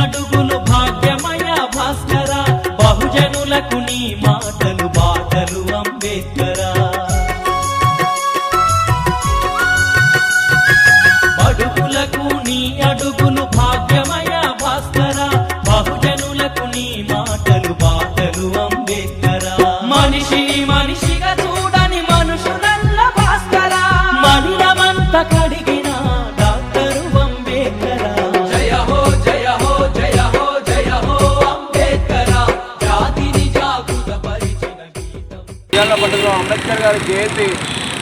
అడుగులు భాగ్యమయ భాస్కర బహుజనులకు నీ మాట గీతం ఇవాళ అంబేద్కర్ గారి జయంతి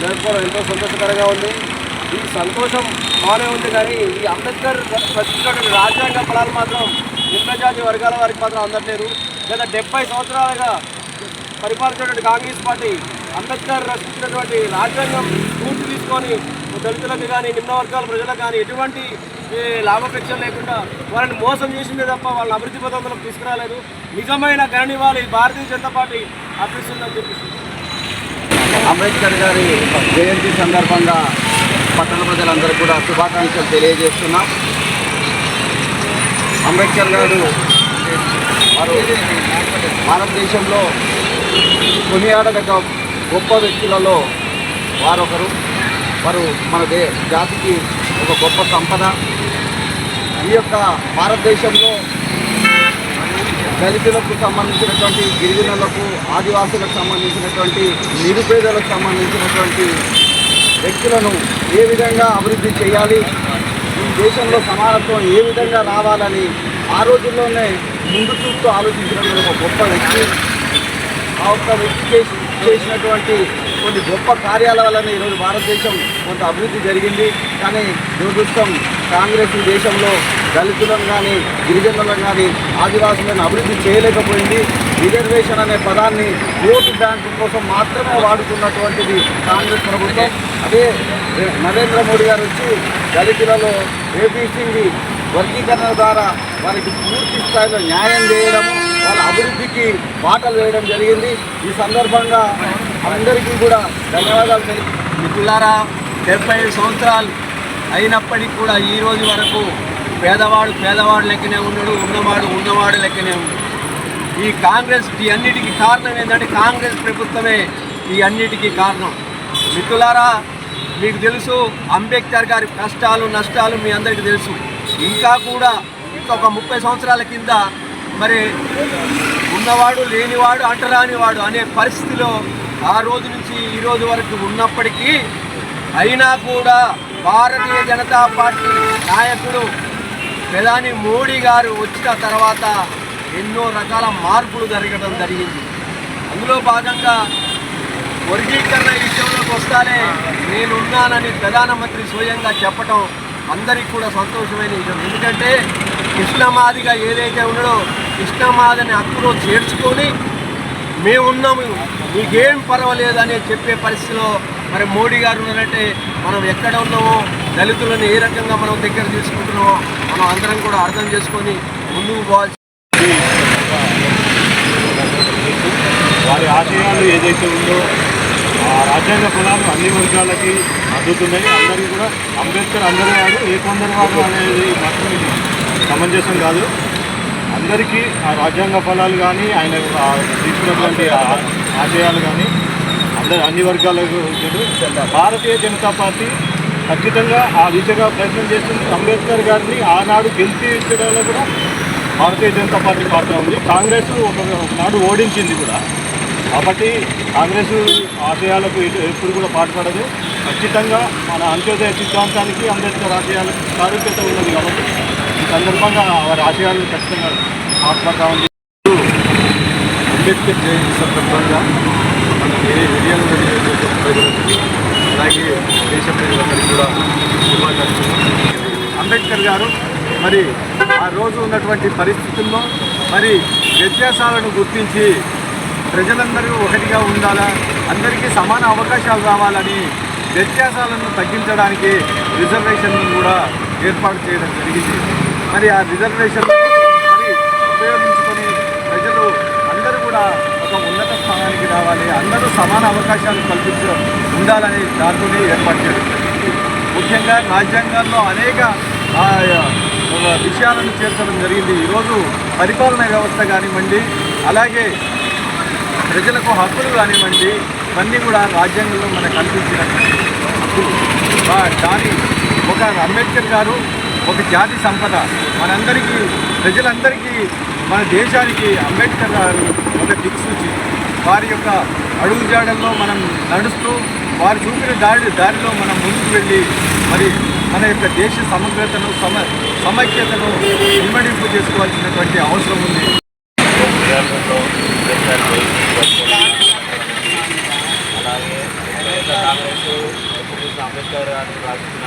జరుపుకోవడం ఎంతో సంతోషకరంగా ఉంది. ఈ సంతోషం బాగానే ఉంది కానీ ఈ అంబేద్కర్ రచించినటువంటి రాజ్యాంగ ఫలాలు మాత్రం నిమ్న జాతి వర్గాల వారికి మాత్రం అందట్లేదు. గత డెబ్బై సంవత్సరాలుగా పరిపాలించినటువంటి కాంగ్రెస్ పార్టీ అంబేద్కర్ రచించినటువంటి రాజ్యాంగం పూర్తి తీసుకొని దళితులకు కానీ నిమ్న వర్గాల ప్రజలకు కానీ ఎటువంటి ఏ, లాభాపేక్ష లేకుండా వాళ్ళని మోసం చేసిందే తప్ప వాళ్ళని అభివృద్ధి పథకంలోకి తీసుకురాలేదు. నిజమైన గణనివ్వాలి భారతీయ జనతా పార్టీ అర్పిస్తుందని చెప్పేసి అంబేద్కర్ గారి జయంతి సందర్భంగా పట్టణ ప్రజలందరూ కూడా శుభాకాంక్షలు తెలియజేస్తున్నాం. అంబేద్కర్ గారు వారు భారతదేశంలో కొనియాడదగ్గ గొప్ప వ్యక్తులలో వారొకరు. వారు మన దే జాతికి ఒక గొప్ప సంపద. ఈ యొక్క భారతదేశంలో దళితులకు సంబంధించినటువంటి గిరిజనులకు ఆదివాసులకు సంబంధించినటువంటి నిరుపేదలకు సంబంధించినటువంటి వ్యక్తులను ఏ విధంగా అభివృద్ధి చేయాలి ఈ దేశంలో సమానత్వం ఏ విధంగా రావాలని ఆ రోజుల్లోనే ముందు చూస్తూ ఆలోచించడం ఒక గొప్ప వ్యక్తి ఆ ఒక్క వ్యక్తి చేసి చేసినటువంటి కొన్ని గొప్ప కార్యాల వలన ఈరోజు భారతదేశం కొంత అభివృద్ధి జరిగింది. కానీ దురదృష్టం కాంగ్రెస్ ఈ దేశంలో దళితులను కానీ గిరిజనులను కానీ ఆదివాసులను అభివృద్ధి చేయలేకపోయింది. రిజర్వేషన్ అనే పదాన్ని ఓటు బ్యాంకు కోసం మాత్రమే వాడుతున్నటువంటిది కాంగ్రెస్ ప్రభుత్వం. అదే నరేంద్ర మోడీ గారు వచ్చి దళితులలో ఏపీసీ వర్గీకరణ ద్వారా వారికి పూర్తి స్థాయిలో న్యాయం చేయడం వాళ్ళ అభివృద్ధికి బాటలు వేయడం జరిగింది. ఈ సందర్భంగా అందరికీ కూడా ధన్యవాదాలు తెలియ మిత్రులారా డెబ్బై సంవత్సరాలు అయినప్పటికీ కూడా ఈ రోజు వరకు పేదవాడు పేదవాడు లెక్కనే ఉన్నాడు ఉన్నవాడు ఉన్నవాడు లెక్కనే ఉన్నాడు. ఈ కాంగ్రెస్ ఈ అన్నిటికీ కారణం ఏంటంటే కాంగ్రెస్ ప్రభుత్వమే ఈ అన్నిటికీ కారణం. మిత్రులారా మీకు తెలుసు అంబేద్కర్ గారి కష్టాలు నష్టాలు మీ అందరికీ తెలుసు. ఇంకా కూడా ఇంకొక ముప్పై సంవత్సరాల కింద మరి ఉన్నవాడు లేనివాడు అంటరానివాడు అనే పరిస్థితిలో ఆ రోజు నుంచి ఈ రోజు వరకు ఉన్నప్పటికీ అయినా కూడా భారతీయ జనతా పార్టీ నాయకుడు ప్రధాని మోడీ గారు వచ్చిన తర్వాత ఎన్నో రకాల మార్పులు జరగడం జరిగింది. అందులో భాగంగా వర్గీకరణ విషయంలోకి వస్తానే నేనున్నానని ప్రధానమంత్రి స్వయంగా చెప్పటం అందరికీ కూడా సంతోషమైన విషయం. ఎందుకంటే కృష్ణమాదిగా ఏదైతే ఉన్నాడో కృష్ణమాదని హక్కులో చేర్చుకొని మేమున్నాము. మీకేం పర్వాలేదు అని చెప్పే పరిస్థితిలో మరి మోడీ గారు ఉన్నారంటే మనం ఎక్కడ ఉన్నామో దళితులను ఏ రకంగా మనం దగ్గర తీసుకుంటున్నామో మనం అందరం కూడా అర్థం చేసుకొని ముందుకు పోవాల్సి వారి ఆశయాలు ఏదైతే ఉందో ఆ రాజ్యాంగ ఫలాలు అన్ని వర్గాలకి అందుతున్నాయి అందరికీ కూడా అంబేద్కర్ అందరూ కాదు ఏ కొందరి వాడు అనేది మాత్రం సమంజసం కాదు. అందరికీ ఆ రాజ్యాంగ ఫలాలు కానీ ఆయన తీసుకున్నటువంటి ఆశయాలు కానీ అందరు అన్ని వర్గాలకు భారతీయ జనతా పార్టీ ఖచ్చితంగా ఆ దిశగా ప్రయత్నం చేస్తుంది. అంబేద్కర్ గారిని ఆనాడు గెలిపించడంలో కూడా భారతీయ జనతా పార్టీ పాత్ర ఉంది. కాంగ్రెస్ ఒక నాడు ఓడించింది కూడా. కాబట్టి కాంగ్రెస్ ఆశయాలకు ఎప్పుడు కూడా పాటుపడదు. ఖచ్చితంగా మన అంత్యోదయ సిద్ధాంతానికి అంబేద్కర్ ఆశయాలకు సారూప్యత ఉన్నది కాబట్టి సందర్భంగా వారి ఆశయాలు ఖచ్చితంగా ఆత్మగా ఉంది అంబేద్కర్ జయంతి సందర్భంగా మనకి ఏ ప్రజలకి అలాగే దేశ ప్రజలందరికీ కూడా అంబేద్కర్ గారు మరి ఆ రోజు ఉన్నటువంటి పరిస్థితుల్లో మరి వ్యత్యాసాలను గుర్తించి ప్రజలందరూ ఒకటిగా ఉండాలా? అందరికీ సమాన అవకాశాలు రావాలని వ్యత్యాసాలను తగ్గించడానికి రిజర్వేషన్లను కూడా ఏర్పాటు చేయడం జరిగింది. మరి ఆ రిజర్వేషన్ మరి ఉపయోగించుకొని ప్రజలు అందరూ కూడా ఒక ఉన్నత స్థానానికి రావాలి. అందరూ సమాన అవకాశాలు కల్పించ ఉండాలని దాంతోనే ఏర్పాటు చేయడం ముఖ్యంగా రాజ్యాంగాల్లో అనేక ఆ, విషయాలను చేర్చడం జరిగింది. ఈరోజు పరిపాలన వ్యవస్థ కానివ్వండి అలాగే ప్రజలకు హక్కులు కానివ్వండి ఇవన్నీ కూడా రాజ్యాంగంలో మనకు కల్పించిన దాని ఒక అంబేద్కర్ గారు ఒక జాతి సంపద. మనందరికీ ప్రజలందరికీ మన దేశానికి అంబేద్కర్ గారు ఒక దిక్సూచి. వారి యొక్క అడుగుజాడల్లో మనం నడుస్తూ వారు చూపిన దారి దారిలో మనం ముందుకు వెళ్ళి మరి మన యొక్క దేశ సమగ్రతను సమ సమైక్యతను ఇమ్మడింపు చేసుకోవాల్సినటువంటి అవసరం ఉంది. అంబేద్కర్ అలాగే కాంగ్రెస్ అంబేద్కర్ గారు రాసిన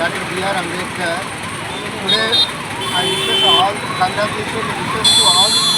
डॉक्टर बी आर अंबेडकर्डे आज विशेष हॉल कल विशेष हॉल